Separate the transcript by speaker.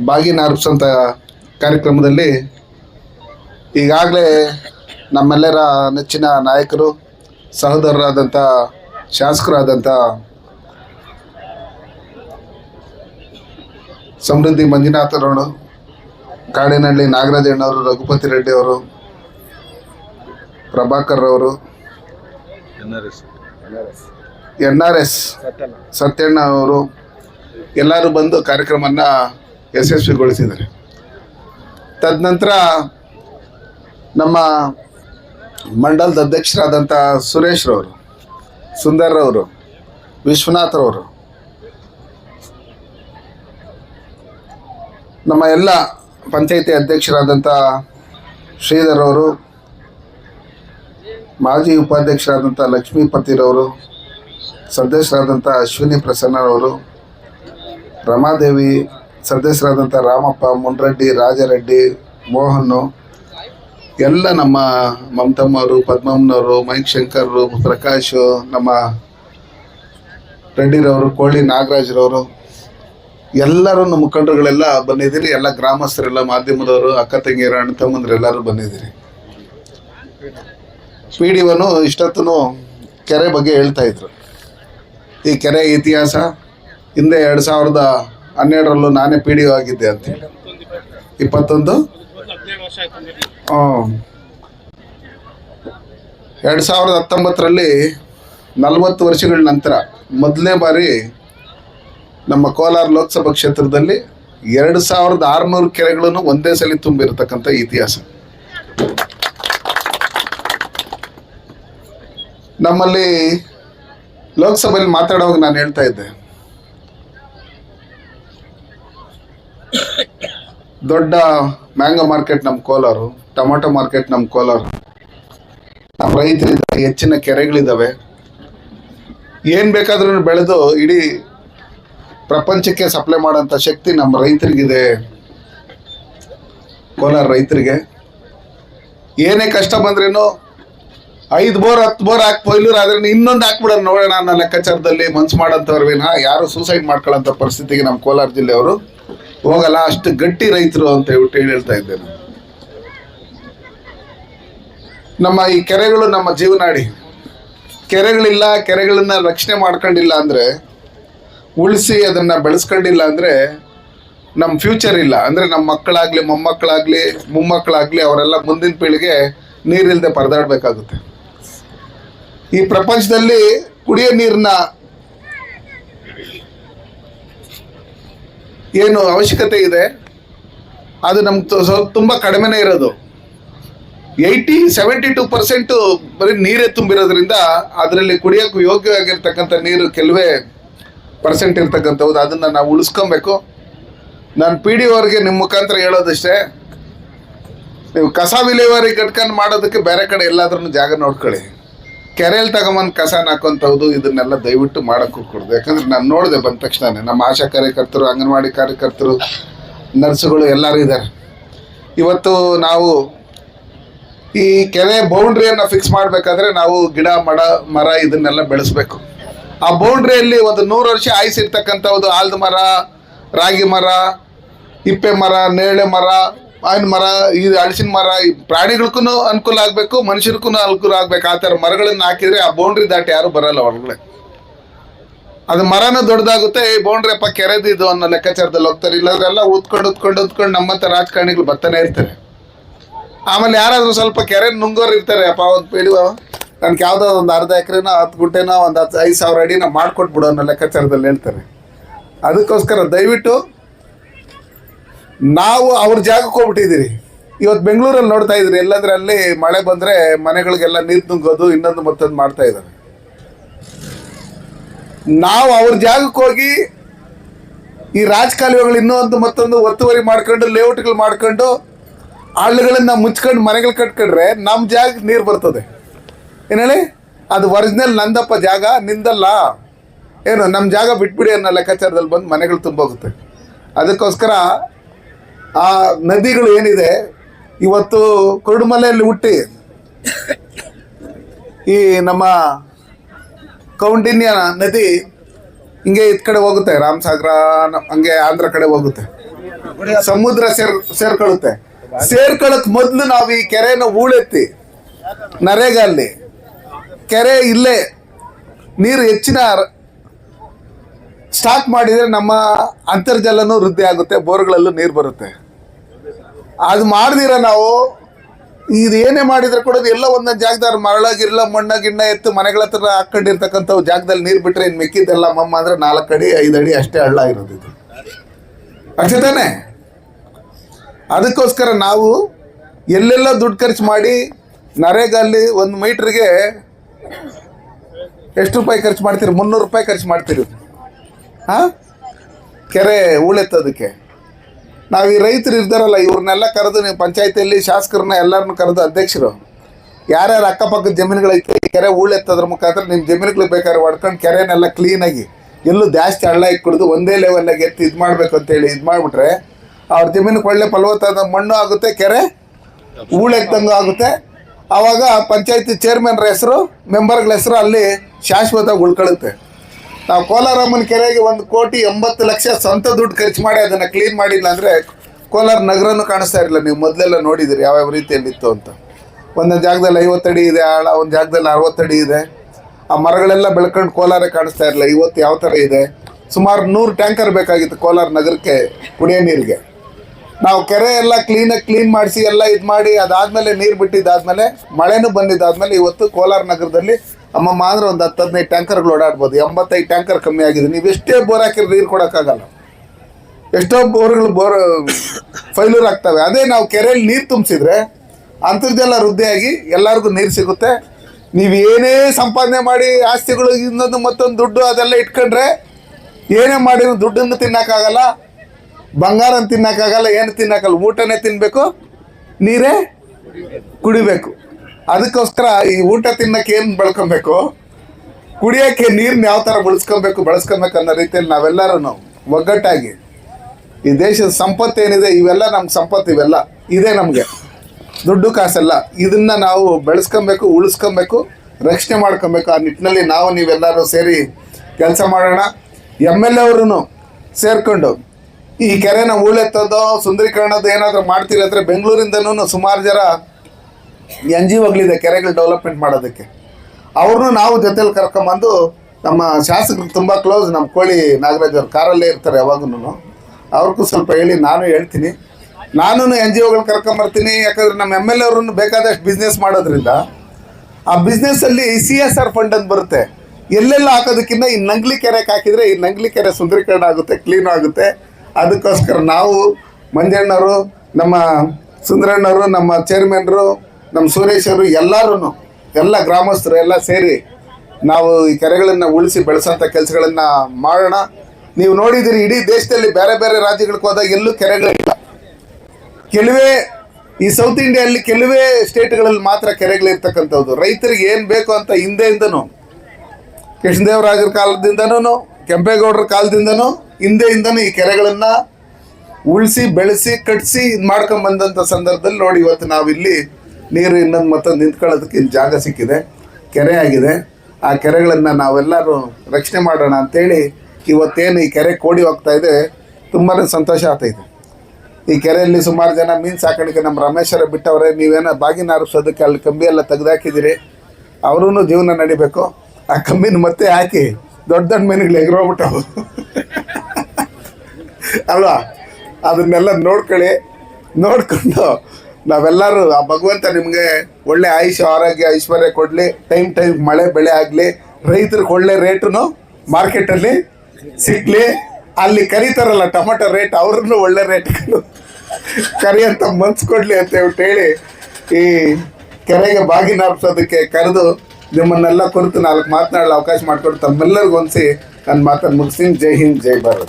Speaker 1: ಬಾಗಿನ ಅರ್ಪಿಸೋಂಥ ಕಾರ್ಯಕ್ರಮದಲ್ಲಿ ಈಗಾಗಲೇ ನಮ್ಮೆಲ್ಲರ ನೆಚ್ಚಿನ ನಾಯಕರು ಸಹೋದರರಾದಂಥ ಶಾಸಕರಾದಂಥ ಸಮೃದ್ಧಿ ಮಂಜುನಾಥರವರು ಕಾಡಿನಹಳ್ಳಿ ನಾಗರಾಜಣ್ಣವರು ರಘುಪತಿ ರೆಡ್ಡಿ ಅವರು ಪ್ರಭಾಕರ್ ಅವರು ಎನ್ ಆರ್ ಎಸ್. ಸತ್ಯಣ್ಣ ಅವರು ಎಲ್ಲರೂ ಬಂದು ಕಾರ್ಯಕ್ರಮವನ್ನು ಯಶಸ್ವಿಗೊಳಿಸಿದ್ದಾರೆ. ತದನಂತರ ನಮ್ಮ ಮಂಡಲದ ಅಧ್ಯಕ್ಷರಾದಂಥ ಸುರೇಶ್ರವರು ರವರು ವಿಶ್ವನಾಥ್ರವರು ರವರು, ವಿಶ್ವನಾಥ್ ನಮ್ಮ ಎಲ್ಲ ಪಂಚಾಯಿತಿ ಅಧ್ಯಕ್ಷರಾದಂಥ ಶ್ರೀಧರ್ ಅವರು ಮಾಜಿ ಉಪಾಧ್ಯಕ್ಷರಾದಂಥ ಲಕ್ಷ್ಮೀಪತಿರವರು ಸದಸ್ಯರಾದಂಥ ಅಶ್ವಿನಿ ಪ್ರಸನ್ನರವರು ರಮಾದೇವಿ ಸದಸ್ಯರಾದಂಥ ರಾಮಪ್ಪ, ಮುನ್ರೆಡ್ಡಿ, ರಾಜರೆಡ್ಡಿ, ಮೋಹನ್ನು, ಎಲ್ಲ ನಮ್ಮ ಮಮತಮ್ಮವರು ಪದ್ಮಮ್ಮನವರು ಮೈಕ್ ಶಂಕರ್ರು ಪ್ರಕಾಶ್, ನಮ್ಮ ರೆಡ್ಡಿರವರು, ಕೋಳಿ ನಾಗರಾಜ್ರವರು, ಎಲ್ಲರೂ ನಮ್ಮ ಮುಖಂಡರುಗಳೆಲ್ಲ ಬಂದಿದ್ದೀರಿ. ಎಲ್ಲ ಗ್ರಾಮಸ್ಥರೆಲ್ಲ, ಮಾಧ್ಯಮದವರು, ಅಕ್ಕ ತಂಗಿಯರು, ಅಣ್ಣ ತಮ್ಮಂದ್ರೆ ಎಲ್ಲರೂ ಬಂದಿದ್ದೀರಿ. ಪಿ ಡಿ ಒನು ಇಷ್ಟೊತ್ತೂ ಕೆರೆ ಬಗ್ಗೆ ಹೇಳ್ತಾ ಇದ್ರು. ಈ ಕೆರೆ ಇತಿಹಾಸ ಹಿಂದೆ ಎರಡು ಸಾವಿರದ ಹನ್ನೆರಡರಲ್ಲೂ ನಾನೇ ಪಿ ಡಿ ಒ ಆಗಿದ್ದೆ ಅಂತ ಇಪ್ಪತ್ತೊಂದು. ಎರಡು ಸಾವಿರದ ಹತ್ತೊಂಬತ್ತರಲ್ಲಿ ನಲವತ್ತು ವರ್ಷಗಳ ನಂತರ ಮೊದಲನೇ ಬಾರಿ ನಮ್ಮ ಕೋಲಾರ ಲೋಕಸಭಾ ಕ್ಷೇತ್ರದಲ್ಲಿ ಎರಡು ಸಾವಿರದ ಆರುನೂರು ಕೆರೆಗಳನ್ನು ಒಂದೇ ಸಲ ತುಂಬಿರತಕ್ಕಂಥ ಇತಿಹಾಸ. ನಮ್ಮಲ್ಲಿ ಲೋಕಸಭೆಯಲ್ಲಿ ಮಾತಾಡುವಾಗ ನಾನು ಹೇಳ್ತಾ ಇದ್ದೆ. ದೊಡ್ಡ ಮ್ಯಾಂಗೋ ಮಾರ್ಕೆಟ್ ನಮ್ಮ ಕೋಲಾರು, ಟೊಮೊಟೊ ಮಾರ್ಕೆಟ್ ನಮ್ಮ ಕೋಲಾರ. ನಮ್ಮ ರೈತರಿಂದ ಹೆಚ್ಚಿನ ಕೆರೆಗಳಿದ್ದಾವೆ ಏನು ಬೇಕಾದ್ರೂ ಬೆಳೆದು ಇಡೀ ಪ್ರಪಂಚಕ್ಕೆ ಸಪ್ಲೈ ಮಾಡೋಂಥ ಶಕ್ತಿ ನಮ್ಮ ರೈತರಿಗಿದೆ. ಕೋಲಾರ ರೈತರಿಗೆ. ಏನೇ ಕಷ್ಟ ಬಂದ್ರೇನು ಐದು ಬೋರ್, ಹತ್ತು ಬೋರ್ ಹಾಕಿ ಕೊಯ್ಲೂರು ಆದ್ರೆ ಇನ್ನೊಂದು ಹಾಕ್ಬಿಡೋಣ ನೋಡೋಣ ಅನ್ನೋ ಲೆಕ್ಕಾಚಾರದಲ್ಲಿ ಮನ್ಸು ಮಾಡೋಂಥವ್ರು ವಿನಃ ಯಾರು ಸೂಸೈಡ್ ಮಾಡ್ಕೊಳ್ಳೋಂಥ ಪರಿಸ್ಥಿತಿಗೆ ನಮ್ಮ ಕೋಲಾರ ಜಿಲ್ಲೆಯವರು. ಹೋಗಲ್ಲ ಅಷ್ಟು ಗಟ್ಟಿ ರೈತರು ಅಂತ ಹೇಳ್ಬಿಟ್ಟು ಹೇಳಿ ಹೇಳ್ತಾ ಇದ್ದೇನೆ. ನಮ್ಮ ಈ ಕೆರೆಗಳು ನಮ್ಮ ಜೀವನಾಡಿ. ಕೆರೆಗಳಿಲ್ಲ, ಕೆರೆಗಳನ್ನ ರಕ್ಷಣೆ ಮಾಡ್ಕೊಂಡಿಲ್ಲ ಅಂದರೆ, ಉಳಿಸಿ ಅದನ್ನು ಬೆಳೆಸ್ಕೊಂಡಿಲ್ಲ ಅಂದರೆ ನಮ್ಮ ಫ್ಯೂಚರ್ ಇಲ್ಲ. ಅಂದರೆ ನಮ್ಮ ಮಕ್ಕಳಾಗಲಿ, ಮೊಮ್ಮಕ್ಕಳಾಗಲಿ ಮೊಮ್ಮಕ್ಕಳಾಗಲಿ ಅವರೆಲ್ಲ ಮುಂದಿನ ಪೀಳಿಗೆ ನೀರಿಲ್ಲದೆ ಪರದಾಡಬೇಕಾಗುತ್ತೆ. ಈ ಪ್ರಪಂಚದಲ್ಲಿ ಕುಡಿಯೋ ನೀರನ್ನ ಏನು ಅವಶ್ಯಕತೆ ಇದೆ, ಅದು ನಮ್ಗೆ ಸ್ವಲ್ಪ ತುಂಬ ಕಡಿಮೆನೇ ಇರೋದು. ಏಯ್ಟಿ ಸೆವೆಂಟಿ ಟು ಪರ್ಸೆಂಟು ಬರೀ ನೀರೇ ತುಂಬಿರೋದ್ರಿಂದ ಅದರಲ್ಲಿ ಕುಡಿಯೋಕ್ಕೂ ಯೋಗ್ಯವಾಗಿರ್ತಕ್ಕಂಥ ನೀರು ಕೆಲವೇ ಪರ್ಸೆಂಟ್ ಇರ್ತಕ್ಕಂಥದ್ದು ಅದನ್ನು ನಾವು ಉಳಿಸ್ಕೊಬೇಕು. ನಾನು ಪಿ ಡಿ ಅವ್ರಿಗೆ ನಿಮ್ಮ ಮುಖಾಂತರ ಹೇಳೋದಷ್ಟೇ, ನೀವು ಕಸ ವಿಲೇವಾರಿ ಘಟಕನ ಮಾಡೋದಕ್ಕೆ ಬೇರೆ ಕಡೆ ಎಲ್ಲಾದ್ರೂ ಜಾಗ ನೋಡ್ಕೊಳ್ಳಿ. ಕೆರೆಯಲ್ಲಿ ತಗೊಂಬಂದು ಕಸ ನಾಕೊಂತವ್ದು ಇದನ್ನೆಲ್ಲ ದಯವಿಟ್ಟು ಮಾಡೋಕ್ಕೂ ಕೊಡೋದು ಯಾಕಂದ್ರೆ ನಾನು ನೋಡಿದೆ ಬಂದ ತಕ್ಷಣನೇ, ನಮ್ಮ ಆಶಾ ಕಾರ್ಯಕರ್ತರು, ಅಂಗನವಾಡಿ ಕಾರ್ಯಕರ್ತರು, ನರ್ಸುಗಳು ಎಲ್ಲರೂ ಇದ್ದಾರೆ ಇವತ್ತು ನಾವು ಈ ಕೆರೆ ಬೌಂಡ್ರಿಯನ್ನು ಫಿಕ್ಸ್ ಮಾಡಬೇಕಾದ್ರೆ ನಾವು ಗಿಡ, ಮಡ, ಮರ ಇದನ್ನೆಲ್ಲ ಬೆಳೆಸ್ಬೇಕು. ಆ ಬೌಂಡ್ರಿಯಲ್ಲಿ ಒಂದು ನೂರು ವರ್ಷ ಆಯ್ಸಿರ್ತಕ್ಕಂಥದ್ದು ಆಲ್ದ ಮರ, ರಾಗಿ ಮರ, ಇಪ್ಪೆ ಮರ, ನೇರಳೆ ಮರ ಮಾವಿನ ಮರ, ಈ ಹಲಸಿನ ಮರ, ಈ ಪ್ರಾಣಿಗಳಿಗೂ ಅನುಕೂಲ ಆಗಬೇಕು ಮನುಷ್ಯರಿಗೂ ಅನುಕೂಲ ಆಗಬೇಕು. ಆ ಥರ ಮರಗಳನ್ನು ಹಾಕಿದ್ರೆ ಆ ಬೌಂಡ್ರಿ ದಾಟಿ ಯಾರು ಬರಲ್ಲ ಒಳಗಡೆ. ಅದು ಮರನೂ ದೊಡ್ಡದಾಗುತ್ತೆ ಈ ಬೌಂಡ್ರಿ ಅಪ್ಪ ಕೆರೆದಿದ್ದು ಅನ್ನೋ ಲೆಕ್ಕಾಚಾರದಲ್ಲಿ ಹೋಗ್ತಾರೆ. ಇಲ್ಲಾಂದ್ರೆ ಎಲ್ಲ ಉತ್ಕೊಂಡು ಉತ್ಕೊಂಡು ಉತ್ಕೊಂಡು ನಮ್ಮಂಥ ರಾಜಕಾರಣಿಗಳು ಬರ್ತಾನೆ ಇರ್ತಾರೆ. ಆಮೇಲೆ ಯಾರಾದರೂ ಸ್ವಲ್ಪ ಕೆರೆ ನುಂಗೋರು ಇರ್ತಾರೆ, ಅಪ್ಪ, ಒಂದು ಪೀಳಿ ನನ್ಗೆ ಯಾವುದೋ ಒಂದು ಅರ್ಧ ಎಕರೆನ, ಹತ್ತು ಗುಂಟೆನೋ, ಒಂದು ಹತ್ತು, ಐದು ಸಾವಿರ ಅಡಿನ ಮಾಡ್ಕೊಟ್ಬಿಡು ಅನ್ನೋ ಲೆಕ್ಕಾಚಾರದಲ್ಲಿ ಹೇಳ್ತಾರೆ. ಅದಕ್ಕೋಸ್ಕರ ದಯವಿಟ್ಟು ನಾವು ಅವ್ರ ಜಾಗಕ್ಕೆ ಹೋಗ್ಬಿಟ್ಟಿದ್ದೀರಿ. ಇವತ್ತು ಬೆಂಗಳೂರಲ್ಲಿ ನೋಡ್ತಾ ಇದ್ರಿ ಎಲ್ಲಂದ್ರೆ ಅಲ್ಲಿ ಮಳೆ ಬಂದರೆ ಮನೆಗಳಿಗೆಲ್ಲ ನೀರು ನುಂಗೋದು, ಇನ್ನೊಂದು ಮತ್ತೊಂದು ಮಾಡ್ತಾ ಇದ್ದಾರೆ. ನಾವು ಅವ್ರ ಜಾಗಕ್ಕೆ ಹೋಗಿ ಈ ರಾಜಕಾಲುವೆಗಳು ಇನ್ನೊಂದು ಮತ್ತೊಂದು ಒತ್ತುವರಿ ಮಾಡ್ಕೊಂಡು, ಲೇಔಟ್ಗಳು ಮಾಡ್ಕೊಂಡು, ಹಳ್ಳಿಗಳನ್ನ ಮುಚ್ಕೊಂಡು, ಮನೆಗಳು ಕಟ್ಕೊಂಡ್ರೆ ನಮ್ಮ ಜಾಗಕ್ಕೆ ನೀರು ಬರ್ತದೆ. ಏನು ಹೇಳಿ? ಅದು ಒರಿಜಿನಲ್ ನಂದಪ್ಪ ಜಾಗ, ನಿಂದಲ್ಲ. ಏನು ನಮ್ಮ ಜಾಗ ಬಿಟ್ಬಿಡಿ ಅನ್ನೋ ಲೆಕ್ಕಾಚಾರದಲ್ಲಿ ಬಂದು ಮನೆಗಳು ತುಂಬೋಗುತ್ತೆ. ಅದಕ್ಕೋಸ್ಕರ ಆ ನದಿಗಳು ಏನಿದೆ, ಇವತ್ತು ಕುರುಡುಮಲೆಯಲ್ಲಿ ಹುಟ್ಟಿ, ಈ ನಮ್ಮ ಕೌಂಡಿನ್ಯ ನದಿ ಹಿಂಗೆ ಇದ್ ಕಡೆ ಹೋಗುತ್ತೆ, ರಾಮಸಾಗರ, ಹಂಗೆ ಆಂಧ್ರ ಕಡೆ ಹೋಗುತ್ತೆ. ಸಮುದ್ರ ಸೇರ್, ಸೇರ್ಕೊಳ್ಳುತ್ತೆ. ಸೇರ್ಕೊಳ್ಳಕ್ ಮೊದ್ಲು ನಾವು ಈ ಕೆರೆನ ಹೂಳೆತ್ತಿ, ನರೇಗಲ್ಲಿ. ಕೆರೆ ಇಲ್ಲೇ, ನೀರು ಹೆಚ್ಚಿನ ಸ್ಟಾಕ್ ಮಾಡಿದರೆ ನಮ್ಮ ಅಂತರ್ಜಲನೂ ವೃದ್ಧಿ ಆಗುತ್ತೆ ಬೋರ್ಗಳಲ್ಲೂ ನೀರು ಬರುತ್ತೆ. ಅದು ಮಾಡ್ದಿರ ನಾವು. ಇದು ಏನೇ ಮಾಡಿದ್ರೆ ಕೂಡ ಎಲ್ಲ ಒಂದೊಂದು ಜಾಗದಾರ ಮರಳ ಗಿರಳ ಮಣ್ಣ ಗಿಣ್ಣ ಎತ್ತು ಮನೆಗಳ ಹತ್ರ ಹಾಕೊಂಡಿರ್ತಕ್ಕಂಥವು ಜಾಗದಲ್ಲಿ ನೀರು ಬಿಟ್ರೆ ಇನ್ನು ಮಿಕ್ಕಿದ್ದೆಲ್ಲ ಮಮ್ಮ ಅಂದ್ರೆ ನಾಲ್ಕು ಅಡಿ, ಐದು ಅಡಿ ಅಷ್ಟೇ ಹಳ್ಳ ಇರೋದು ಅಷ್ಟೇ ಅದಕ್ಕೋಸ್ಕರ ನಾವು ಎಲ್ಲೆಲ್ಲ ದುಡ್ಡು ಖರ್ಚು ಮಾಡಿ ನರೇಗಲ್ಲಿ ಒಂದು ಮೀಟ್ರಿಗೆ ಎಷ್ಟು ರೂಪಾಯಿ ಖರ್ಚು ಮಾಡ್ತೀರಿ? ಮುನ್ನೂರು ರೂಪಾಯಿ ಖರ್ಚು ಮಾಡ್ತೀರಿ. ಹಾಂ? ಕೆರೆ ಹೂಳೆತ್ತೋದಕ್ಕೆ ನಾವು ಈ ರೈತರು ಇರ್ತಾರಲ್ಲ, ಇವ್ರನ್ನೆಲ್ಲ ಕರೆದು ನೀವು ಪಂಚಾಯತಿಯಲ್ಲಿ ಶಾಸಕರನ್ನ ಎಲ್ಲರನ್ನು ಕರೆದು ಅಧ್ಯಕ್ಷರು. ಯಾರ್ಯಾರು ಅಕ್ಕಪಕ್ಕದ ಜಮೀನುಗಳೈತೆ ಕೆರೆ ಹೂಳೆತ್ತೋದ್ರ ಮುಖಾಂತರ ನಿಮ್ಮ ಜಮೀನುಗಳು ಬೇಕಾದ್ರೆ ಹೊಡ್ಕೊಂಡು ಕೆರೆನೆಲ್ಲ ಕ್ಲೀನಾಗಿ ಎಲ್ಲೂ ಜಾಸ್ತಿ ಹಳ್ಳ ಕುಡಿದು ಒಂದೇ ಲೆವೆಲ್ನಾಗ ಎತ್ತಿ ಇದು ಮಾಡಬೇಕು ಅಂತೇಳಿ ಇದು ಮಾಡಿಬಿಟ್ರೆ, ಅವ್ರ ಜಮೀನಿಗೆ ಒಳ್ಳೆ ಫಲವತ್ತಾದ ಮಣ್ಣು ಆಗುತ್ತೆ, ಕೆರೆ ಹೂಳೆತ್ತಂಗೂ ಆಗುತ್ತೆ. ಆವಾಗ ಪಂಚಾಯತಿ ಚೇರ್ಮನ್ರ ಹೆಸರು ಮೆಂಬರ್ಗಳ ಹೆಸರು ಅಲ್ಲಿ ಶಾಶ್ವತವಾಗಿ ಉಳ್ಕೊಳ್ಳುತ್ತೆ. ನಾವು ಕೋಲಾರಮ್ಮನ ಕೆರೆಗೆ ಒಂದು ಕೋಟಿ ಎಂಬತ್ತು ಲಕ್ಷ ಸ್ವಂತ ದುಡ್ಡು ಖರ್ಚು ಮಾಡಿ ಅದನ್ನು ಕ್ಲೀನ್ ಮಾಡಿಲ್ಲ ಅಂದರೆ ಕೋಲಾರ ನಗರನೂ ಕಾಣಿಸ್ತಾ ಇರಲಿಲ್ಲ. ನೀವು ಮೊದಲೆಲ್ಲ ನೋಡಿದಿರಿ ಯಾವ್ಯಾವ ರೀತಿಯಲ್ಲಿತ್ತು ಅಂತ. ಒಂದೊಂದು ಜಾಗದಲ್ಲಿ ಐವತ್ತಡಿ ಇದೆ, ಆಳ ಒಂದು ಜಾಗದಲ್ಲಿ ಅರವತ್ತಡಿ ಇದೆ. ಆ ಮರಗಳೆಲ್ಲ ಬೆಳ್ಕೊಂಡು ಕೋಲಾರ ಕಾಣಿಸ್ತಾ ಇರಲಿಲ್ಲ. ಇವತ್ತು ಯಾವ ಥರ ಇದೆ? ಸುಮಾರು ನೂರು ಟ್ಯಾಂಕರ್ ಬೇಕಾಗಿತ್ತು ಕೋಲಾರ ನಗರಕ್ಕೆ ಕುಡಿಯೋ ನೀರಿಗೆ. ನಾವು ಕೆರೆ ಎಲ್ಲ ಕ್ಲೀನಾಗಿ ಕ್ಲೀನ್ ಮಾಡಿಸಿ ಎಲ್ಲ ಇದು ಮಾಡಿ ಅದಾದಮೇಲೆ ನೀರು ಬಿಟ್ಟಿದ್ದಾದಮೇಲೆ ಮಳೆನೂ ಬಂದಿದ್ದಾದಮೇಲೆ ಇವತ್ತು ಕೋಲಾರ ನಗರದಲ್ಲಿ ಅಮ್ಮಮ್ಮ ಮಾತ್ರ ಒಂದು ಹತ್ತು ಹದಿನೈದು ಟ್ಯಾಂಕರ್ಗಳು ಓಡಾಡ್ಬೋದು. ಎಂಬತ್ತೈದು ಟ್ಯಾಂಕರ್ ಕಮ್ಮಿ ಆಗಿದೆ. ನೀವು ಎಷ್ಟೇ ಬೋರ್ ಹಾಕಿದ್ರೆ ನೀರು ಕೊಡೋಕ್ಕಾಗಲ್ಲ. ಎಷ್ಟೋ ಬೋರ್ಗಳು ಬೋರ್, ಫೈಲೂರ್ ಆಗ್ತವೆ. ಅದೇ ನಾವು ಕೆರೆಯಲ್ಲಿ ನೀರು ತುಂಬಿಸಿದ್ರೆ ಅಂತರ್ಜಲ ವೃದ್ಧಿಯಾಗಿ ಎಲ್ಲರಿಗೂ ನೀರು ಸಿಗುತ್ತೆ. ನೀವು ಏನೇ ಸಂಪಾದನೆ ಮಾಡಿ ಆಸ್ತಿಗಳು ಇನ್ನೊಂದು ಮತ್ತೊಂದು ದುಡ್ಡು ಅದೆಲ್ಲ ಇಟ್ಕೊಂಡ್ರೆ ಏನೇ ಮಾಡಿದ್ರು ದುಡ್ಡನ್ನು ತಿನ್ನೋಕ್ಕಾಗಲ್ಲ, ಬಂಗಾರನ ತಿನ್ನೋಕ್ಕಾಗಲ್ಲ, ಏನು ತಿನ್ನೋಕ್ಕಲ್ಲ ಊಟನೇ ತಿನ್ನಬೇಕು ನೀರೇ ಕುಡಿಬೇಕು. ಅದಕ್ಕೋಸ್ಕರ ಈ ಊಟ ತಿನ್ನಕ್ಕೆ ಏನು ಬೆಳ್ಕೊಬೇಕು? ಕುಡಿಯೋಕ್ಕೆ ನೀರನ್ನ ಯಾವ ಥರ ಬಳಸ್ಕೊಬೇಕು ಬಳಸ್ಕೊಬೇಕು ಅನ್ನೋ ರೀತಿಯಲ್ಲಿ ನಾವೆಲ್ಲರೂ ಒಗ್ಗಟ್ಟಾಗಿ ಈ ದೇಶದ ಸಂಪತ್ತು ಏನಿದೆ, ಇವೆಲ್ಲ ನಮ್ಮ ಸಂಪತ್ತು, ಇವೆಲ್ಲ ಇದೆ ನಮಗೆ. ದುಡ್ಡು ಕಾಸಲ್ಲ. ಇದನ್ನ ನಾವು ಬೆಳೆಸ್ಕೊಬೇಕು, ಉಳಿಸ್ಕೊಬೇಕು, ರಕ್ಷಣೆ ಮಾಡ್ಕೊಬೇಕು. ಆ ನಿಟ್ಟಿನಲ್ಲಿ ನಾವು ನೀವೆಲ್ಲರೂ ಸೇರಿ ಕೆಲಸ ಮಾಡೋಣ. ಎಂ ಎಲ್ ಎವ್ರೂ ಸೇರ್ಕೊಂಡು ಈ ಕೆರೆನ ಹೂಳೆತ್ತೋದು ಸುಂದರೀಕರಣದ ಏನಾದರೂ ಮಾಡ್ತೀರಿ ಅಂದರೆ ಬೆಂಗಳೂರಿಂದನೂ ಸುಮಾರು ಜನ ಎನ್ ಜಿ ಒಗಳಿದೆ ಕೆರೆಗಳು ಡೆವಲಪ್ಮೆಂಟ್ ಮಾಡೋದಕ್ಕೆ. ಅವ್ರನ್ನೂ ನಾವು ಜೊತೆಲಿ ಕರ್ಕೊಂಬಂದು ನಮ್ಮ ಶಾಸಕರು ತುಂಬ ಕ್ಲೋಸ್ ನಮ್ಮ ಕೋಳಿ ನಾಗರಾಜ್ ಅವ್ರು ಕಾರಲ್ಲೇ ಇರ್ತಾರೆ ಯಾವಾಗೂ ಅವ್ರಿಗೂ ಸ್ವಲ್ಪ ಹೇಳಿ ನಾನು ಹೇಳ್ತೀನಿ. ನಾನು ಎನ್ ಜಿ ಒಗಳು ಕರ್ಕೊಂಬರ್ತೀನಿ, ಯಾಕಂದ್ರೆ ನಮ್ಮ ಎಂ ಎಲ್ ಅವ್ರನ್ನು ಬೇಕಾದಷ್ಟು ಬಿಸ್ನೆಸ್ ಮಾಡೋದ್ರಿಂದ ಆ ಬಿಸ್ನೆಸ್ಸಲ್ಲಿ ಸಿ ಎಸ್ ಆರ್ ಫಂಡ್ ಅಂತ ಬರುತ್ತೆ. ಎಲ್ಲೆಲ್ಲ ಹಾಕೋದಕ್ಕಿಂತ ಈ ನಂಗ್ಲಿ ಕೆರೆಗೆ ಹಾಕಿದರೆ ಈ ನಂಗ್ಲಿ ಕೆರೆ ಸುಂದರೀಕರಣ ಆಗುತ್ತೆ ಕ್ಲೀನ್ ಆಗುತ್ತೆ. ಅದಕ್ಕೋಸ್ಕರ ನಾವು ಮಂಜಣ್ಣವರು, ನಮ್ಮ ಸುಂದರಣ್ಣವರು, ನಮ್ಮ ಚೇರ್ಮನ್ರು ನಮ್ಮ ಸುರೇಶರು ಎಲ್ಲರೂ ಎಲ್ಲ ಗ್ರಾಮಸ್ಥರು ಎಲ್ಲ ಸೇರಿ ನಾವು ಈ ಕೆರೆಗಳನ್ನು ಉಳಿಸಿ ಬೆಳೆಸೋಂಥ ಕೆಲಸಗಳನ್ನು ಮಾಡೋಣ. ನೀವು ನೋಡಿದಿರಿ ಇಡೀ ದೇಶದಲ್ಲಿ ಬೇರೆ ಬೇರೆ ರಾಜ್ಯಗಳಿಗೆ ಹೋದಾಗ ಎಲ್ಲೂ ಕೆರೆಗಳಿಲ್ಲ. ಕೆಲವೇ ಈ ಸೌತ್ ಇಂಡಿಯಲ್ಲಿ ಕೆಲವೇ ಸ್ಟೇಟ್ಗಳಲ್ಲಿ ಮಾತ್ರ ಕೆರೆಗಳಿರ್ತಕ್ಕಂಥದ್ದು. ರೈತರಿಗೆ ಏನು ಬೇಕು ಅಂತ ಹಿಂದೆಯಿಂದನೂ ಕೃಷ್ಣದೇವರಾಜರ ಕಾಲದಿಂದನೂ, ಕೆಂಪೇಗೌಡರ ಕಾಲದಿಂದನೂ, ಹಿಂದೆಯಿಂದನೂ ಈ ಕೆರೆಗಳನ್ನು ಉಳಿಸಿ, ಬೆಳೆಸಿ ಕಟ್ಟಿಸಿ ಇದು ಮಾಡ್ಕೊಂಡ್ ಬಂದಂಥ ಸಂದರ್ಭದಲ್ಲಿ ನೋಡಿ ಇವತ್ತು ನಾವಿಲ್ಲಿ ನೀರು ಇನ್ನೊಂದು ಮತ್ತೊಂದು ನಿಂತ್ಕೊಳ್ಳೋದಕ್ಕೆ ಇಲ್ಲಿ ಜಾಗ ಸಿಕ್ಕಿದೆ. ಕೆರೆ ಆಗಿದೆ. ಆ ಕೆರೆಗಳನ್ನು ನಾವೆಲ್ಲರೂ ರಕ್ಷಣೆ ಮಾಡೋಣ ಅಂಥೇಳಿ ಇವತ್ತೇನು ಈ ಕೆರೆ ಕೋಡಿ ಹೋಗ್ತಾ ಇದೆ ತುಂಬಾ ಸಂತೋಷ ಆಗ್ತಾಯಿದೆ ಈ ಕೆರೆಯಲ್ಲಿ ಸುಮಾರು ಜನ ಮೀನು ಸಾಕಾಣಿಕೆ ನಮ್ಮ ರಮೇಶರ ಬಿಟ್ಟವ್ರೆ, ನೀವೇನೋ ಬಾಗಿನ ಆರಿಸೋದಕ್ಕೆ ಅಲ್ಲಿ ಕಂಬಿ ಎಲ್ಲ ತೆಗೆದಾಕಿದ್ದೀರಿ ಅವರೂ ಜೀವನ ನಡಿಬೇಕು. ಆ ಕಂಬಿನ ಮತ್ತೆ ಹಾಕಿ ದೊಡ್ಡ ದೊಡ್ಡ ಮೀನುಗಳು ಎಗರೋಗ್ಬಿಟ್ಟವು. ಅಲ್ವಾ? ಅದನ್ನೆಲ್ಲ ನೋಡ್ಕೊಳ್ಳಿ, ನೋಡ್ಕೊಂಡು ನಾವೆಲ್ಲರೂ, ಆ ಭಗವಂತ ನಿಮಗೆ ಒಳ್ಳೆ ಆಯುಷ್ಯ ಆರೋಗ್ಯ, ಐಶ್ವರ್ಯ ಕೊಡಲಿ, ಟೈಮ್ ಟೈಮ್ ಮಳೆ, ಬೆಳೆ ಆಗಲಿ ರೈತರಿಗೆ ಒಳ್ಳೆ ರೇಟು ಮಾರ್ಕೆಟಲ್ಲಿ ಸಿಗಲಿ. ಅಲ್ಲಿ ಕರೀತಾರಲ್ಲ ಟೊಮೊಟೊ ರೇಟ್ ಅವ್ರನ್ನು ಒಳ್ಳೆ ರೇಟ್ಗಳು. ಕರೆಯಂತ ಮನ್ಸು ಕೊಡಲಿ ಅಂತ ಹೇಳಿ ಈ ಕೆರೆಗೆ ಬಾಗಿನ ಅರ್ಪಿಸೋದಕ್ಕೆ ಕರೆದು ನಿಮ್ಮನ್ನೆಲ್ಲ ಕುರಿತು ನಾಲ್ಕು ಮಾತನಾಡಲು ಅವಕಾಶ ಮಾಡಿಕೊಟ್ಟು ತಮ್ಮೆಲ್ಲರಿಗೂ ಹೊಂದಿಸಿ ನನ್ನ ಮಾತನ್ನು ಮುಗಿಸ್ತೀನಿ. ಜೈ ಹಿಂದ್, ಜೈ ಭಾರತ್.